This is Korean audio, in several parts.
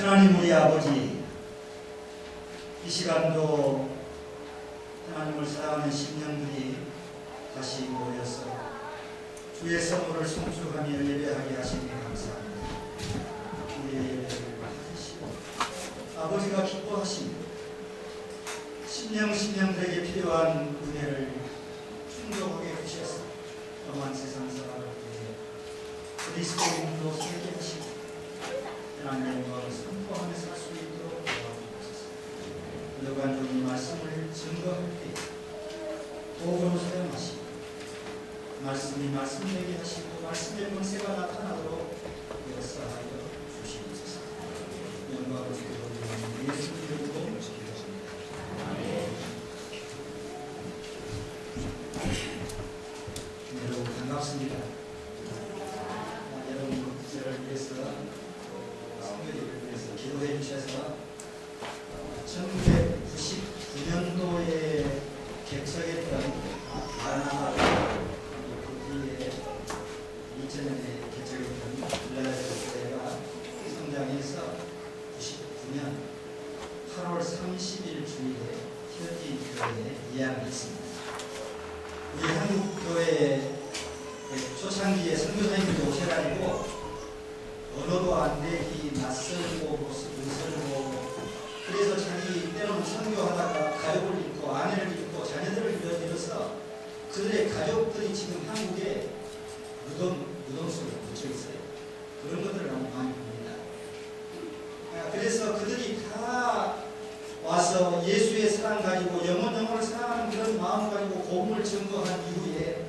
하나님 우리 아버지 이 시간도 하나님을 사랑하는 심령들이 다시 모여서 주의 선물을 송축하며 예배하게 하시니 감사합니다. 우리의 예배를 받으시고 아버지가 기뻐하시니 심령 심령들에게 필요한 은혜를 충족하게 주셔서 엄한 세상 사람을 위해 그리스도인으로 살게 하시고 하나님의 영광을 선포하며 살 수 있도록 도와주옵소서. 여간 종이 말씀을 증거할 때 도구로 사용하시고 말씀이 말씀되게 하시고 말씀의 본세가 나타나도록 역사하여 주시옵소서. 영광을 드리고 예수 이름 그들의 가족들이 지금 한국에 무덤 무덤 속에 묻혀 있어요. 그런 것들을 너무 많이 봅니다. 아, 그래서 그들이 다 와서 예수의 사랑 가지고 영원 영혼을 사랑하는 그런 마음 가지고 복음을 증거한 이후에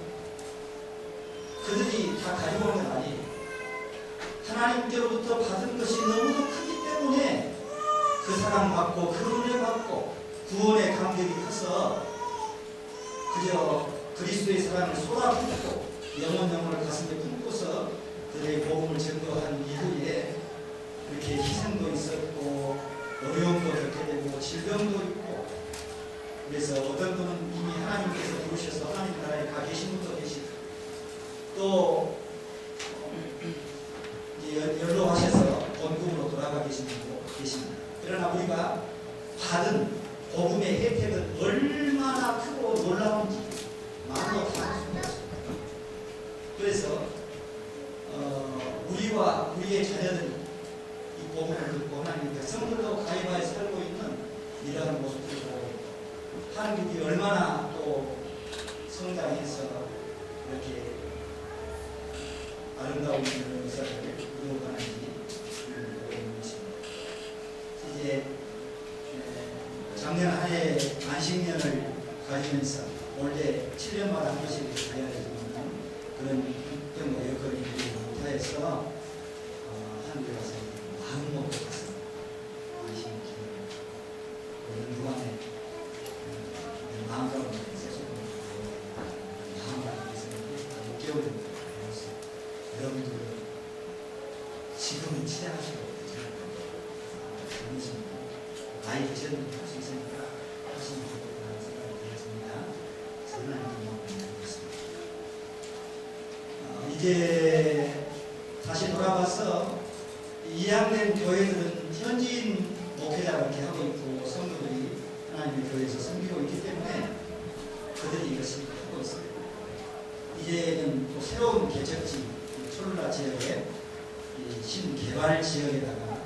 그들이 다 가지고 온건 아니에요. 하나님께로부터 받은 것이 너무도 크기 때문에 그 사랑 받고 그 은혜 받고 구원의 감격이 커서 그저 그리스도의 사랑을 쏟아붓고 영원 영혼을 가슴에 품고서 그들의 복음을 증거한 이후에 그렇게 희생도 있었고 어려움도 겪게 되고 질병도 있고 그래서 어떤 분은 이미 하나님께서 부르셔서 하나님 나라에 가 계신 분도 계시고 또 연- 연로하셔서 본국으로 돌아가 계신 분도 계십니다. 그러나 우리가 받은 복음의 혜택은 얼마나 크고 놀라운지 없습니다. 그래서 어, 우리와 우리의 자녀들이 이 복음을 듣고 하나님 백성들도 가입하여 살고 있는 이러한 모습들을 보고 한국이 얼마나 또 성장해서 이렇게 아름다운 그런 역사를 이루어가는지 보고 있는 것입니다. 이제 에, 작년 한 해 안식년을 가지면서 원래 여러분들 지금은 치료하시고 재밌습니다. 나이 드셔도 할수 있으니까 하시면 좋겠다는 생각이 들었습니다. 저는 이렇게 먹습니다. 어, 이제 다시 돌아와서 이양된 교회들은 현지인 목회자가 이렇게 하고 있고 성도들이 하나님의 교회에서 섬기고 있기 때문에 그들이 이것을 하고 있어요. 이제는 또 새로운 개척지 초르라 지역에 이 신개발 지역에다가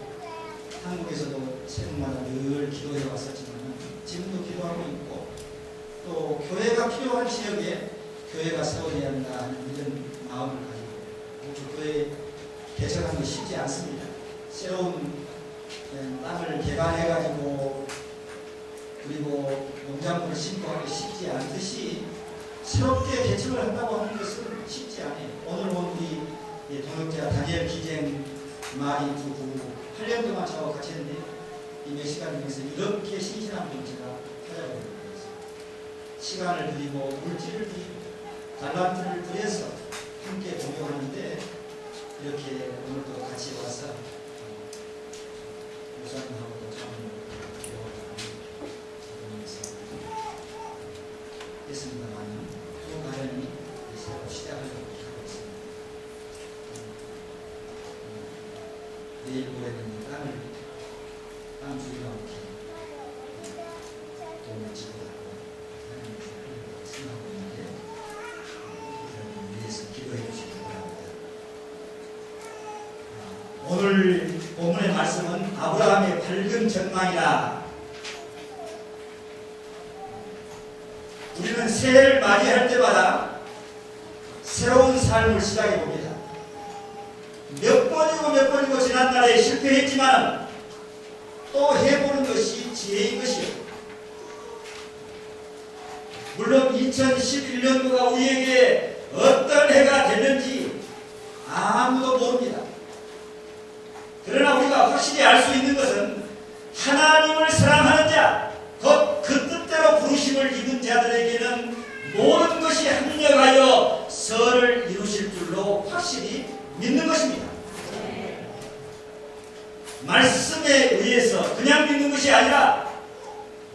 한국에서도 새벽마다 늘 기도해 왔었지만 지금도 기도하고 있고 또 교회가 필요한 지역에 교회가 세워져야 한다 하는 이런 마음을 가지고 그 교회 개척하는 게 쉽지 않습니다. 새로운 예, 땅을 개발해 가지고 그리고 농작물을 심고 하기 쉽지 않듯이 새롭게 개척을 한다고 하는 것은 쉽지 않아요. 오늘 본 우리 예, 동역자 다니엘 기쟁 마리 두 부부 8년 동안 저하고 같이 했는데 이몇 시간 중에서 이렇게 신실한 분을 제가 찾아보는 거였어요. 시간을 드리고 물질을 드리고 달란트를 들여서 함께 동역하는데 이렇게 오늘도 같이 와서 어, 목사님하고도 참 대화하면서 했습니다만 또 가련이 새로 시작하려고 하고 모레는 이 땅을 다음 주기도 함께 도움을 지도하고. 생각하고 있는데 여러분 위해서 기도해 주시기 바랍니다. 아, 오늘 본문의 말씀은 아브라함의 밝은 전망이라. 우리는 새해를 맞이할 때마다 새로운 삶을 시작해 봅니다. 몇 번이고 몇 번이고 지난날에 실패했지만 또 해보는 것이 지혜인 것이요. 물론 2011년도가 우리에게 어떤 해가 됐는지 아무도 모릅니다. 그러나 우리가 확실히 알 수 있는 것은 하나님을 사랑하는 자, 곧 그 뜻대로 부르심을 입은 자들에게는 모든 것이 합력하여 선을 이루실 줄로 확실히 믿는 것입니다. 말씀에 의해서 그냥 믿는 것이 아니라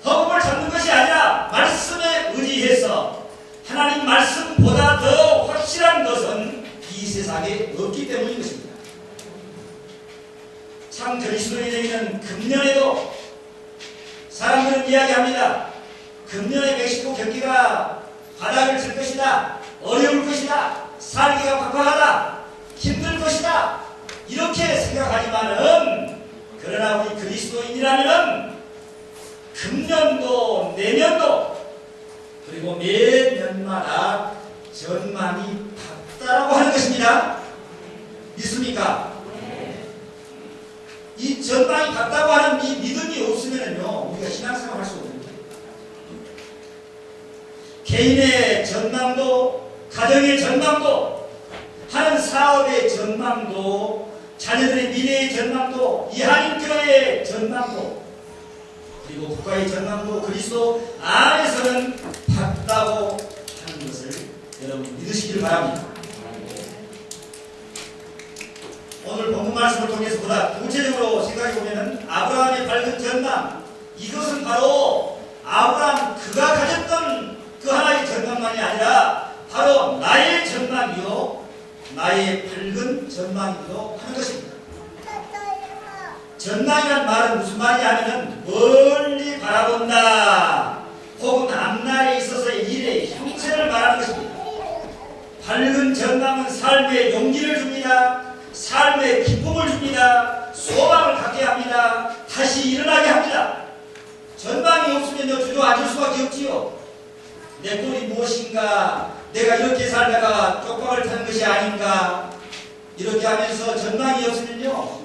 허공을 잡는 것이 아니라 말씀에 의지해서 하나님 말씀보다 더 확실한 것은 이 세상에 없기 때문인 것입니다. 참 그리스도인에게는 금년에도 사람들은 이야기합니다. 금년에 멕시코 경기가 바닥을 칠 것이다. 어려울 것이다. 살기가 팍팍하다. 힘들 것이다. 이렇게 생각하지만은 그러나 우리 그리스도인이라면은 금년도 내년도 그리고 매 년마다 전망이 같다라고 하는 것입니다. 믿습니까? 이 전망이 같다고 하는 이 믿음이 없으면요 우리가 신앙생활 할수 거예요. 개인의 전망도 가정의 전망도 하는 사업의 전망도 자녀들의 미래의 전망도 이한인교회의 전망도 그리고 국가의 전망도 그리스도 안에서는 같다고 하는 것을 여러분 믿으시기를 바랍니다. 오늘 본문 말씀을 통해서 보다 구체적으로 생각해 보면은 아브라함의 밝은 전망 이것은 바로 아브라함 그가 가졌던 그 하나의 전망만이 아니라 바로 나의 전망이요 나의 밝은 전망이기도 하는 것입니다. 전망이란 말은 무슨 말이냐면은 멀리 바라본다 혹은 앞날에 있어서의 일의 형체를 말하는 것입니다. 밝은 전망은 삶에 용기를 줍니다. 삶에 기쁨을 줍니다. 소망을 갖게 합니다. 다시 일어나게 합니다. 전망이 없으면요 주저앉을 수밖에 없지요. 내 꼴이 무엇인가? 내가 이렇게 살다가 쪽박을 타는 것이 아닌가? 이렇게 하면서 전망이 없으면요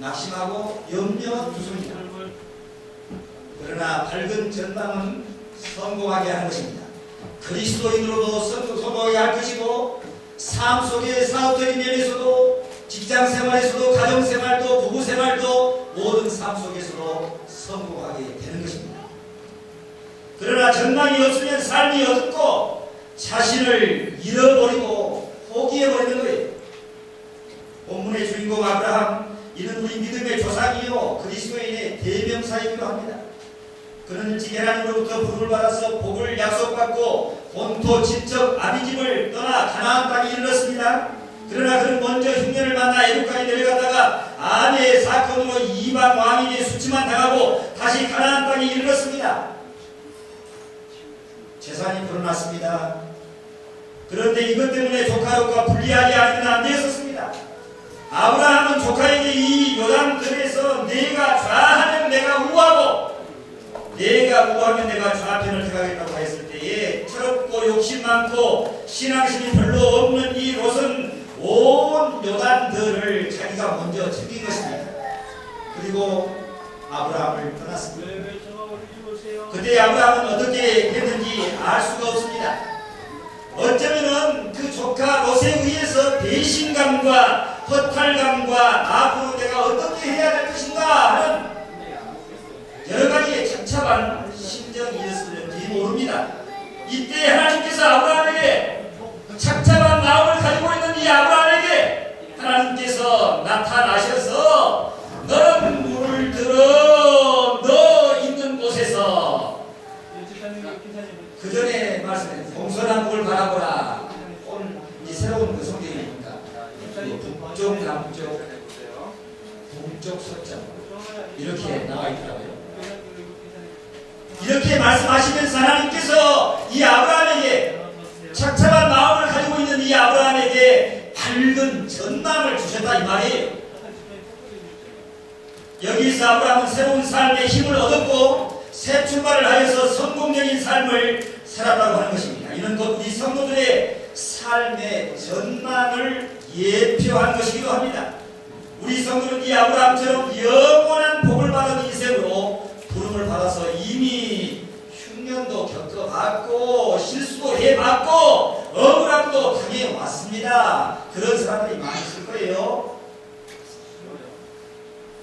낙심하고 염려 두습니다. 그러나 밝은 전망은 성공하게 하는 것입니다. 그리스도인으로도 성- 성공하게 할 것이고 삶 속의 사업적인 면에서도 직장 생활에서도 가정 생활도 부부 생활도 모든 삶 속에서도 성공하게 되는 것입니다. 그러나 전망이 없으면 삶이 어둡고 자신을 잃어버리고 포기해버리는 거예요. 본문의 주인공 아브라함 이는 우리 믿음의 조상이요 그리스도인의 대명사이기도 합니다. 그는 일찍 하나님으로부터 부름을 받아서 복을 약속받고 본토 친척 아비집을 떠나 가나안 땅에 이르렀습니다. 그러나 그는 먼저 흉년을 만나 애국까지 내려갔다가 아내의 사건으로 이방 왕에게 수치만 당하고 다시 가나안 땅에 이르렀습니다. 재산이 불어났습니다. 그런데 이것 때문에 조카로가 불리하게 하면 안 되었습니다. 아브라함은 조카에게 이 요단들에서 내가 좌하면 내가 우하고 내가 우하면 내가 좌편을 택하겠다고 했을 때에 철없고 욕심 많고 신앙심이 별로 없는 이 롯은 온 요단들을 자기가 먼저 챙긴 것입니다. 그리고 아브라함을 떠났습니다. 그때 아브라함은 어떻게 했는지 알 수가 없습니다. 어쩌면은 그 조카 롯에 의해서 배신감과 허탈감과 앞으로 내가 어떻게 해야 될 것인가 하는 여러 가지의 착잡한 심정이었을지 모릅니다. 이때 하나님 동쪽 서쪽 이렇게 나와 있더라고요. 이렇게 말씀하시면서 하나님께서 이 아브라함에게 착잡한 마음을 가지고 있는 이 아브라함에게 밝은 전망을 주셨다 이 말이에요. 여기서 아브라함은 새로운 삶의 힘을 얻었고 새 출발을 하여서 성공적인 삶을 살았다고 하는 것입니다. 이는 곧 우리 성도들의 삶의 전망을 예표한 것이기도 합니다. 우리 성도는 이 아브라함처럼 영원한 복을 받은 인생으로 부름을 받아서 이미 흉년도 겪어봤고 실수도 해봤고 억울함도 당해왔습니다. 그런 사람들이 있을 거예요.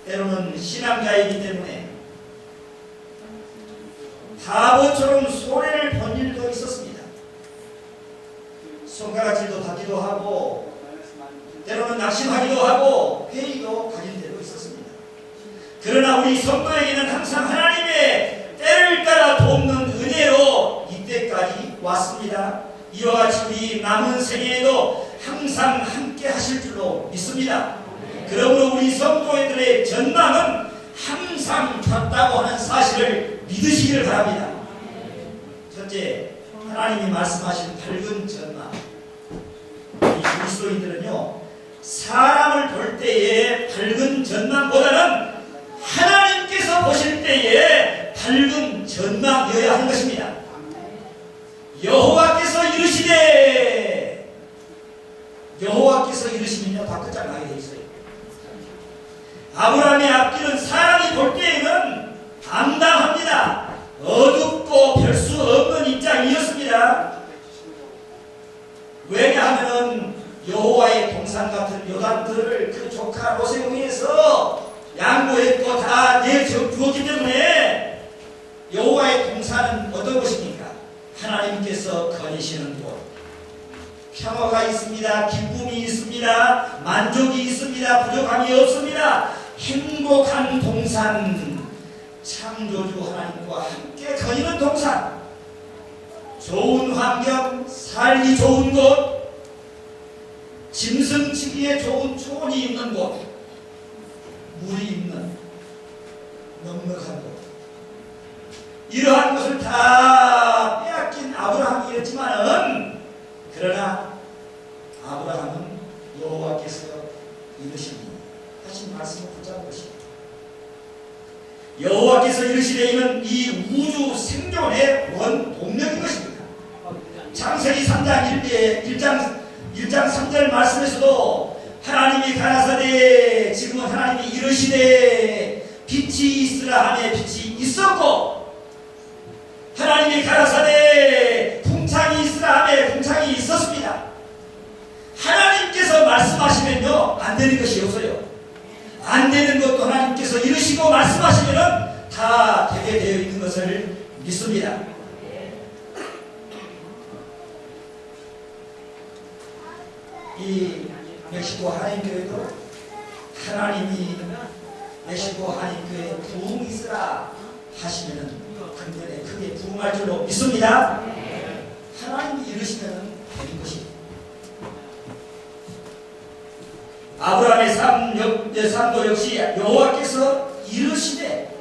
때로는 신앙자이기 때문에 바보처럼 손해를 본 일도 있었습니다. 손가락질도 받기도 하고 낙심하기도 하고 회의도 때도 있었습니다. 그러나 우리 성도에게는 항상 하나님의 때를 따라 돕는 은혜로 이때까지 왔습니다. 이와 같이 우리 남은 생애에도 항상 함께 하실 줄로 믿습니다. 그러므로 우리 성도들의 전망은 항상 같다고 하는 사실을 믿으시기를 바랍니다. 첫째, 하나님이 말씀하신 밝은 전망. 이 그리스도인들은요, 사람을 볼 때의 밝은 전망보다는 하나님께서 보실 때의 밝은 전망이어야 하는 것입니다. 여호와께서 이르시되 여호와께서 이르시면요 다 끝장나게 돼 있어요. 아브라함의 앞길은 사람이 볼 때에는 암담합니다. 어둡고 별 수 없는 입장이었습니다. 왜냐하면은 여호와의 동산 같은 요단들을 그 조카 로셈 위에서 양보했고 다 내주었기 때문에 여호와의 동산은 어떤 것입니까? 하나님께서 거니시는 곳. 평화가 있습니다. 기쁨이 있습니다. 만족이 있습니다. 부족함이 없습니다. 행복한 동산. 창조주 하나님과 함께 거니는 동산. 좋은 환경, 살기 좋은 곳, 짐승치기에 좋은 초원이 있는 곳, 물이 있는 넉넉한 곳. 이러한 것을 다 빼앗긴 아브라함이었지만은 그러나 아브라함은 여호와께서 이르시니 하신 말씀을 붙잡은 것입니다. 여호와께서 이르시되 이는 이 우주 생존의 원 동력인 것입니다. 창세기 3장 1대 1장 1장 3절 말씀에서도 하나님이 가라사대 지금은 하나님이 이르시되 빛이 있으라 하매 빛이 있었고 하나님이 가라사대 풍창이 있으라 하매 풍창이 있었습니다. 하나님께서 말씀하시면요 안 되는 것이 없어요. 안 되는 것도 하나님께서 이르시고 말씀하시면은 다 되게 되어 있는 것을 믿습니다. 이 멕시코 한인교회도 하나님이 멕시코 한인교회 부흥이 있으라 하시면은 근전에 크게 부흥할 줄로 믿습니다. 하나님이 이르시면은 되는 것입니다. 아브라함의 삶도 역시 여호와께서 이르시되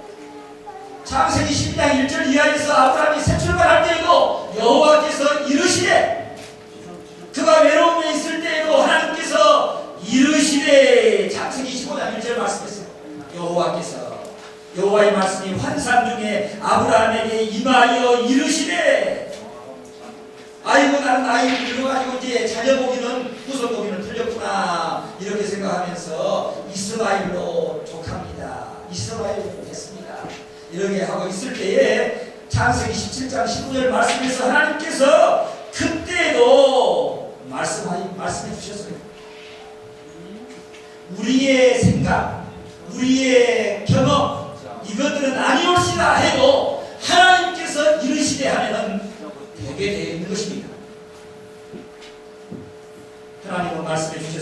창세기 12장 1절 이하에서 아브라함이 새 출발할 때에도 여호와께서 이르시되 그가 외로움에 있을 때에도 하나님께 서 이르시되 창세기 15장 1절 말씀했어요. 여호와께서 여호와의 말씀이 환상 중에 아브라함에게 임하여 이르시되 아이고 나이를 들어가지고 이제 자녀 보기는 후손 보기는 틀렸구나 이렇게 생각하면서 이스마일로 족합니다. 이스마일로 됐습니다. 이렇게 하고 있을 때에 창세기 17장 19절 말씀에서 하나님께서 그때도 말씀하, 말씀해 주셨어요. 우리의 생각, 우리의 경험 이것들은 아니올시다 해도 하나님께서 이르시되 하면은 되게 되어 있는 것입니다. 하나님은 말씀해 주셨습니다.